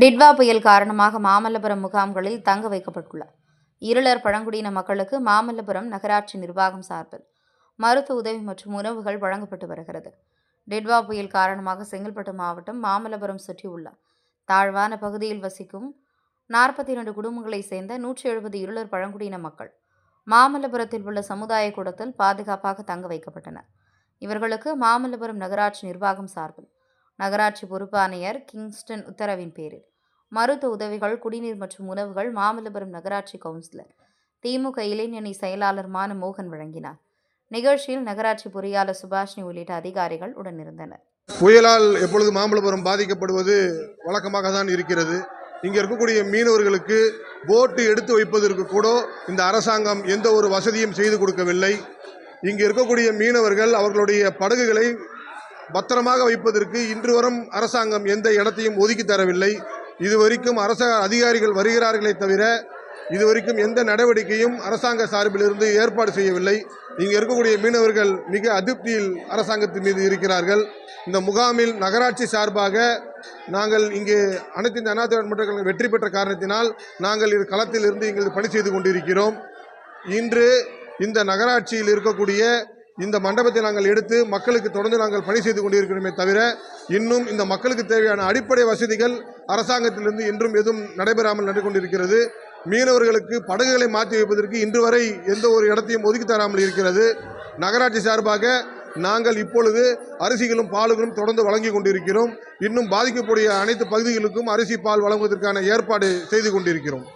டிட்வா புயல் காரணமாக மாமல்லபுரம் முகாம்களில் தங்க வைக்கப்பட்டுள்ள இருளர் பழங்குடியின மக்களுக்கு மாமல்லபுரம் நகராட்சி நிர்வாகம் சார்பில் மருத்துவ உதவி மற்றும் உணவுகள் வழங்கப்பட்டு வருகிறது. டிட்வா புயல் காரணமாக செங்கல்பட்டு மாவட்டம் மாமல்லபுரம் சுற்றியுள்ள தாழ்வான பகுதியில் வசிக்கும் நாற்பத்தி இரண்டு குடும்பங்களைச் சேர்ந்த நூற்றி எழுபது இருளர் பழங்குடியின மக்கள் மாமல்லபுரத்தில் உள்ள சமுதாய கூடத்தில் பாதுகாப்பாக தங்க வைக்கப்பட்டனர். இவர்களுக்கு மாமல்லபுரம் நகராட்சி நிர்வாகம் சார்பில் நகராட்சி பொறுப்பாணையர் கிங்ஸ்டன் உத்தரவின் பேரில். மருத்துவ உதவிகள் குடிநீர் மற்றும் உணவுகள் மாமல்லபுரம் நகராட்சி கவுன்சிலர். திமுக இளைஞணி செயலாளருமான மோகன் வழங்கினார். நிகழ்ச்சியில் நகராட்சி பொறியாளர் சுபாஷினி உள்ளிட்ட அதிகாரிகள் உடனிருந்தனர். புயலால் எப்பொழுது மாமல்லபுரம் பாதிக்கப்படுவது வழக்கமாக தான் இருக்கிறது. இங்கே இருக்கக்கூடிய மீனவர்களுக்கு போட்டு எடுத்து வைப்பதற்கு கூட இந்த அரசாங்கம் எந்த ஒரு வசதியும் செய்து கொடுக்கவில்லை. இங்கே இருக்கக்கூடிய மீனவர்கள் அவர்களுடைய படகுகளை பத்திரமாக வைப்பதற்கு இன்று வரும் அரசாங்கம் எந்த இடத்தையும் ஒதுக்கி தரவில்லை. இதுவரைக்கும் அரச அதிகாரிகள் வருகிறார்களே தவிர இதுவரைக்கும் எந்த நடவடிக்கையும் அரசாங்க சார்பிலிருந்து ஏற்பாடு செய்யவில்லை. இங்கே இருக்கக்கூடிய மீனவர்கள் மிக அதிருப்தியில் அரசாங்கத்தின் மீது இருக்கிறார்கள். இந்த முகாமில் நகராட்சி சார்பாக நாங்கள் இங்கே அனைத்து இந்த அண்ணா திராவிட வெற்றி பெற்ற காரணத்தினால் நாங்கள் இது களத்தில் இருந்து இங்கே பணி செய்து கொண்டிருக்கிறோம். இன்று இந்த நகராட்சியில் இருக்கக்கூடிய இந்த மண்டபத்தை நாங்கள் எடுத்து மக்களுக்கு தொடர்ந்து நாங்கள் பணி செய்து கொண்டிருக்கிறோமே தவிர இன்னும் இந்த மக்களுக்கு தேவையான அடிப்படை வசதிகள் அரசாங்கத்திலிருந்து இன்றும் எதுவும் நடைபெறாமல் நடந்து கொண்டிருக்கிறது. மீனவர்களுக்கு படகுகளை மாற்றி வைப்பதற்கு இன்று வரை எந்த ஒரு இடத்தையும் ஒதுக்கி தராமல் இருக்கிறது. நகராட்சி சார்பாக நாங்கள் இப்பொழுது அரிசிகளும் பாலுகளும் தொடர்ந்து வழங்கி கொண்டிருக்கிறோம். இன்னும் பாதிக்கக்கூடிய அனைத்து பகுதிகளுக்கும் அரிசி பால் வழங்குவதற்கான ஏற்பாடு செய்து கொண்டிருக்கிறோம்.